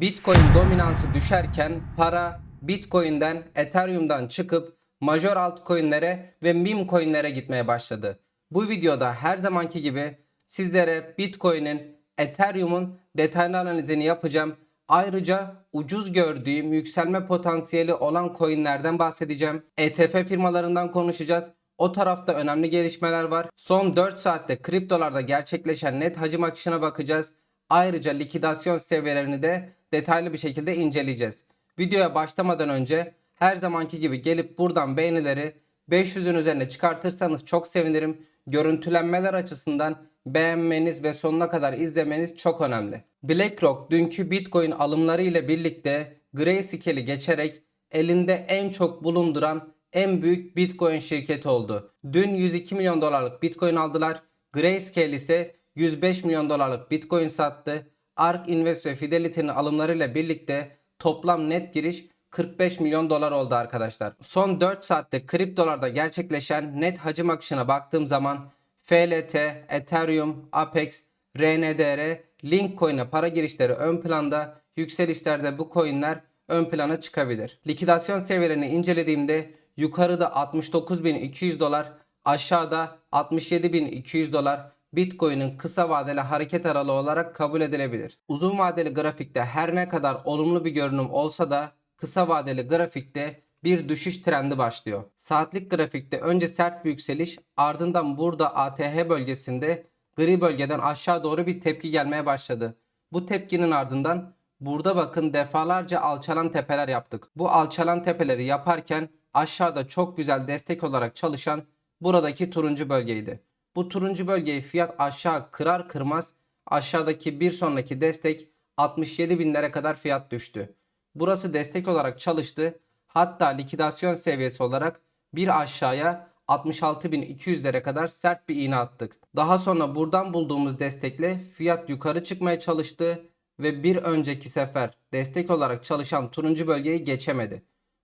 Bitcoin dominansı düşerken para Bitcoin'den Ethereum'dan çıkıp major altcoin'lere ve meme coin'lere gitmeye başladı. Bu videoda her zamanki gibi sizlere Bitcoin'in, Ethereum'un detaylı analizini yapacağım. Ayrıca ucuz gördüğüm yükselme potansiyeli olan coin'lerden bahsedeceğim. ETF firmalarından konuşacağız. O tarafta önemli gelişmeler var. Son 4 saatte kriptolarda gerçekleşen net hacim akışına bakacağız. Ayrıca likidasyon seviyelerini de detaylı bir şekilde inceleyeceğiz. Videoya başlamadan önce her zamanki gibi gelip buradan beğenileri 500'ün üzerine çıkartırsanız çok sevinirim. Görüntülenmeler açısından beğenmeniz ve sonuna kadar izlemeniz çok önemli. BlackRock dünkü Bitcoin alımları ile birlikte Grayscale'i geçerek elinde en çok bulunduran en büyük Bitcoin şirketi oldu. Dün 102 milyon dolarlık Bitcoin aldılar. Grayscale ise 105 milyon dolarlık Bitcoin sattı. ARK Invest ve Fidelity'nin alımlarıyla birlikte toplam net giriş 45 milyon dolar oldu arkadaşlar. Son 4 saatte kriptolarda gerçekleşen net hacim akışına baktığım zaman FLT, Ethereum, Apex, RNDR, Linkcoin'e para girişleri ön planda, yükselişlerde bu coinler ön plana çıkabilir. Likidasyon seviyelerini incelediğimde yukarıda 69.200 dolar, aşağıda 67.200 dolar Bitcoin'in kısa vadeli hareket aralığı olarak kabul edilebilir. Uzun vadeli grafikte her ne kadar olumlu bir görünüm olsa da kısa vadeli grafikte bir düşüş trendi başlıyor. Saatlik grafikte önce sert bir yükseliş ardından burada ATH bölgesinde gri bölgeden aşağı doğru bir tepki gelmeye başladı. Bu tepkinin ardından burada bakın defalarca alçalan tepeler yaptık. Bu alçalan tepeleri yaparken aşağıda çok güzel destek olarak çalışan buradaki turuncu bölgeydi. Bu turuncu bölgeyi fiyat aşağı kırar kırmaz aşağıdaki bir sonraki destek 67 binlere kadar fiyat düştü. Burası destek olarak çalıştı. Hatta likidasyon seviyesi olarak bir aşağıya 66.200'lere kadar sert bir iğne attık. Daha sonra buradan bulduğumuz destekle fiyat yukarı çıkmaya çalıştı ve bir önceki sefer destek olarak çalışan turuncu bölgeyi geçemedi.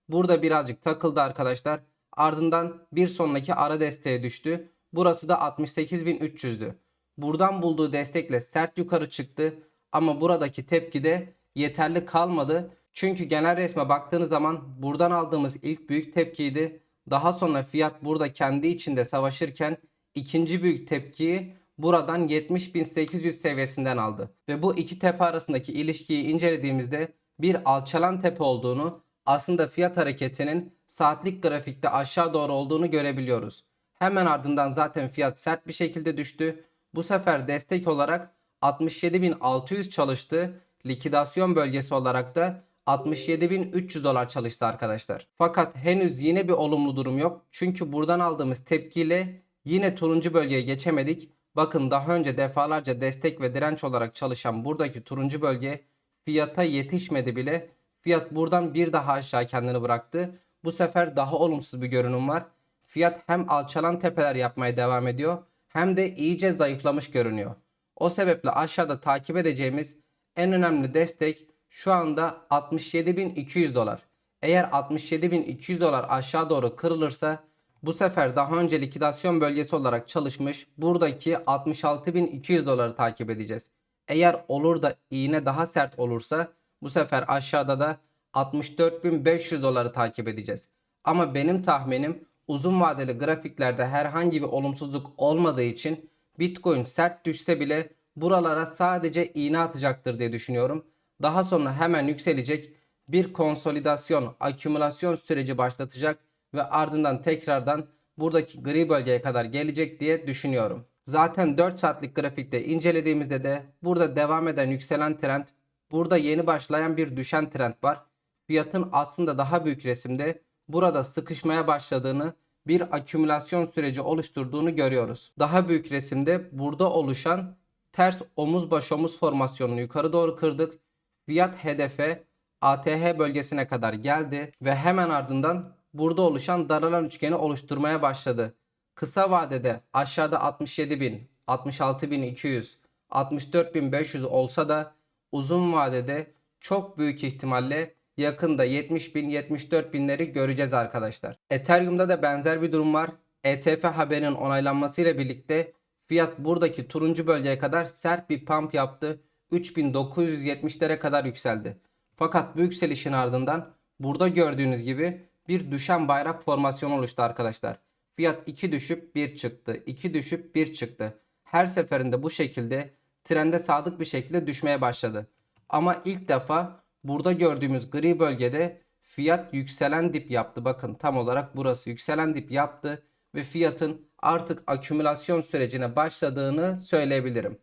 Burada birazcık takıldı arkadaşlar. Ardından bir sonraki ara desteğe düştü. Burası da 68.300'dü. Buradan bulduğu destekle sert yukarı çıktı ama buradaki tepki de yeterli kalmadı. Çünkü genel resme baktığınız zaman buradan aldığımız ilk büyük tepkiydi. Daha sonra fiyat burada kendi içinde savaşırken ikinci büyük tepkiyi buradan 70.800 seviyesinden aldı. Ve bu iki tepe arasındaki ilişkiyi incelediğimizde bir alçalan tepe olduğunu aslında fiyat hareketinin saatlik grafikte aşağı doğru olduğunu görebiliyoruz. Hemen ardından zaten fiyat sert bir şekilde düştü. Bu sefer destek olarak 67.600 çalıştı. Likidasyon bölgesi olarak da 67.300 dolar çalıştı arkadaşlar. Fakat henüz yine bir olumlu durum yok. Çünkü buradan aldığımız tepkiyle yine turuncu bölgeye geçemedik. Bakın daha önce defalarca destek ve direnç olarak çalışan buradaki turuncu bölge fiyata yetişmedi bile. Fiyat buradan bir daha aşağı kendini bıraktı. Bu sefer daha olumsuz bir görünüm var. Fiyat hem alçalan tepeler yapmaya devam ediyor hem de iyice zayıflamış görünüyor. O sebeple aşağıda takip edeceğimiz en önemli destek şu anda 67.200 dolar. Eğer 67.200 dolar aşağı doğru kırılırsa bu sefer daha önce likidasyon bölgesi olarak çalışmış buradaki 66.200 doları takip edeceğiz. Eğer olur da iğne daha sert olursa bu sefer aşağıda da 64.500 doları takip edeceğiz. Ama benim tahminim uzun vadeli grafiklerde herhangi bir olumsuzluk olmadığı için Bitcoin sert düşse bile buralara sadece iğne atacaktır diye düşünüyorum. Daha sonra hemen yükselecek bir konsolidasyon, akümülasyon süreci başlatacak ve ardından tekrardan buradaki gri bölgeye kadar gelecek diye düşünüyorum. Zaten 4 saatlik grafikte incelediğimizde de burada devam eden yükselen trend, burada yeni başlayan bir düşen trend var. Fiyatın aslında daha büyük resimde burada sıkışmaya başladığını, bir akümülasyon süreci oluşturduğunu görüyoruz. Daha büyük resimde burada oluşan ters omuz baş omuz formasyonunu yukarı doğru kırdık. Fiyat hedefe ATH bölgesine kadar geldi ve hemen ardından burada oluşan daralan üçgeni oluşturmaya başladı. Kısa vadede aşağıda 67.000, 66.200, 64.500 olsa da uzun vadede çok büyük ihtimalle yakında 70 bin 74 binleri göreceğiz arkadaşlar. Ethereum'da da benzer bir durum var. ETF haberinin onaylanmasıyla birlikte fiyat buradaki turuncu bölgeye kadar sert bir pump yaptı. 3970'lere kadar yükseldi. Fakat bu yükselişin ardından burada gördüğünüz gibi bir düşen bayrak formasyonu oluştu arkadaşlar. Fiyat 2 düşüp 1 çıktı. 2 düşüp 1 çıktı. Her seferinde bu şekilde trende sadık bir şekilde düşmeye başladı. Ama ilk defa burada gördüğümüz gri bölgede fiyat yükselen dip yaptı. Bakın tam olarak burası yükselen dip yaptı ve fiyatın artık akümülasyon sürecine başladığını söyleyebilirim.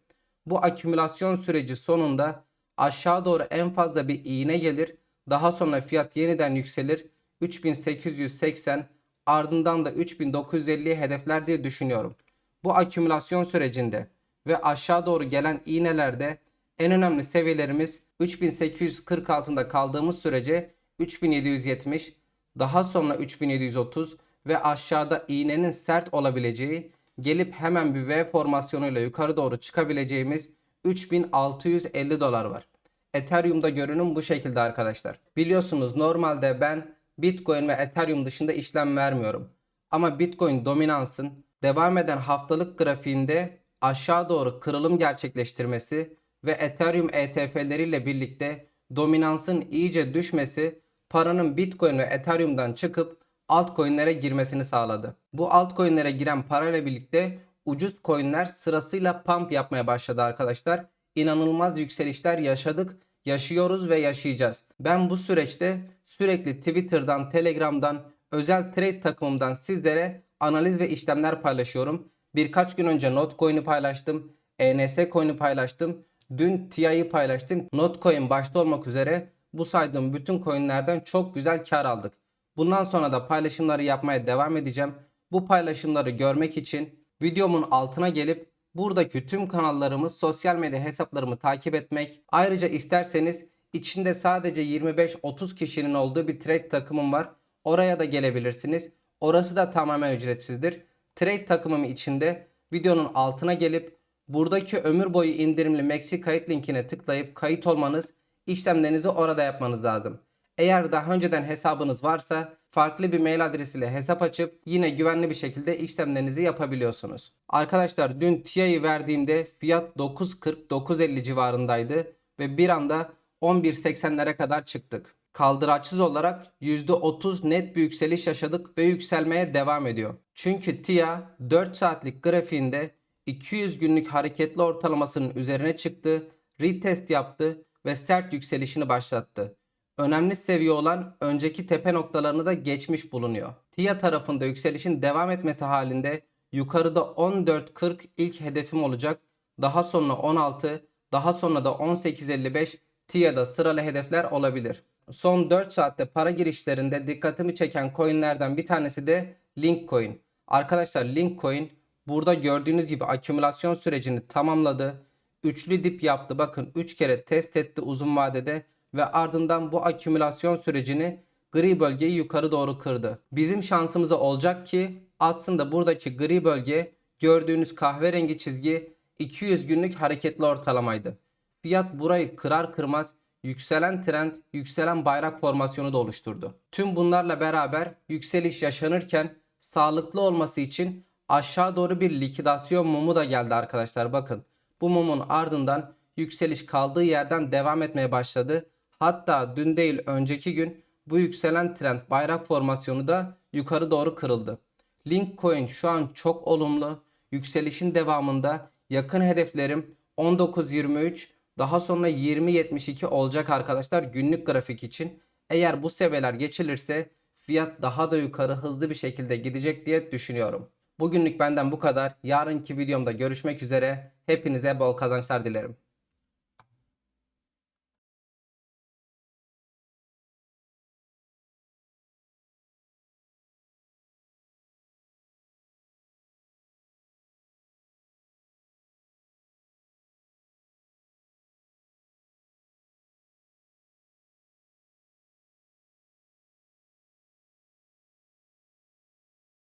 Bu akümülasyon süreci sonunda aşağı doğru en fazla bir iğne gelir. Daha sonra fiyat yeniden yükselir. 3880 ardından da 3950'yi hedefler diye düşünüyorum. Bu akümülasyon sürecinde ve aşağı doğru gelen iğnelerde en önemli seviyelerimiz 3840 altında kaldığımız sürece 3770, daha sonra 3730 ve aşağıda iğnenin sert olabileceği, gelip hemen bir V formasyonuyla yukarı doğru çıkabileceğimiz 3650 dolar var. Ethereum'da görünüm bu şekilde arkadaşlar. Biliyorsunuz normalde ben Bitcoin ve Ethereum dışında işlem vermiyorum. Ama Bitcoin dominansın devam eden haftalık grafiğinde aşağı doğru kırılım gerçekleştirmesi ve Ethereum ETF'leriyle birlikte dominansın iyice düşmesi paranın Bitcoin ve Ethereum'dan çıkıp altcoin'lere girmesini sağladı. Bu altcoin'lere giren parayla birlikte ucuz coin'ler sırasıyla pump yapmaya başladı arkadaşlar. İnanılmaz yükselişler yaşadık, yaşıyoruz ve yaşayacağız. Ben bu süreçte sürekli Twitter'dan, Telegram'dan, özel trade takımımdan sizlere analiz ve işlemler paylaşıyorum. Birkaç gün önce Notcoin'i paylaştım. ENS coin'i paylaştım. Dün TI'yi paylaştım. Notcoin başta olmak üzere bu saydığım bütün coinlerden çok güzel kar aldık. Bundan sonra da paylaşımları yapmaya devam edeceğim. Bu paylaşımları görmek için videomun altına gelip buradaki tüm kanallarımı, sosyal medya hesaplarımı takip etmek. Ayrıca isterseniz içinde sadece 25-30 kişinin olduğu bir trade takımım var. Oraya da gelebilirsiniz. Orası da tamamen ücretsizdir. Trade takımım içinde videonun altına gelip buradaki ömür boyu indirimli Maxi kayıt linkine tıklayıp kayıt olmanız, işlemlerinizi orada yapmanız lazım. Eğer daha önceden hesabınız varsa farklı bir mail adresiyle hesap açıp yine güvenli bir şekilde işlemlerinizi yapabiliyorsunuz. Arkadaşlar dün TIA'yı verdiğimde fiyat 9.40-9.50 civarındaydı ve bir anda 11.80'lere kadar çıktık. Kaldıraçsız olarak %30 net bir yükseliş yaşadık ve yükselmeye devam ediyor. Çünkü TIA 4 saatlik grafiğinde 200 günlük hareketli ortalamasının üzerine çıktı, retest yaptı ve sert yükselişini başlattı. Önemli seviye olan önceki tepe noktalarını da geçmiş bulunuyor. TIA tarafında yükselişin devam etmesi halinde yukarıda 14.40 ilk hedefim olacak. Daha sonra 16, daha sonra da 18.55 TIA'da sıralı hedefler olabilir. Son 4 saatte para girişlerinde dikkatimi çeken coinlerden bir tanesi de Linkcoin. Arkadaşlar Linkcoin burada gördüğünüz gibi akümülasyon sürecini tamamladı. Üçlü dip yaptı. Bakın 3 kere test etti uzun vadede ve ardından bu akümülasyon sürecini gri bölgeyi yukarı doğru kırdı. Bizim şansımıza olacak ki aslında buradaki gri bölge gördüğünüz kahverengi çizgi 200 günlük hareketli ortalamaydı. Fiyat burayı kırar kırmaz yükselen trend, yükselen bayrak formasyonu da oluşturdu. Tüm bunlarla beraber yükseliş yaşanırken sağlıklı olması için aşağı doğru bir likidasyon mumu da geldi arkadaşlar. Bakın bu mumun ardından yükseliş kaldığı yerden devam etmeye başladı. Hatta dün değil önceki gün bu yükselen trend bayrak formasyonu da yukarı doğru kırıldı. Linkcoin şu an çok olumlu. Yükselişin devamında yakın hedeflerim 19.23 daha sonra 20.72 olacak arkadaşlar günlük grafik için. Eğer bu seviyeler geçilirse fiyat daha da yukarı hızlı bir şekilde gidecek diye düşünüyorum. Bugünlük benden bu kadar. Yarınki videomda görüşmek üzere. Hepinize bol kazançlar dilerim.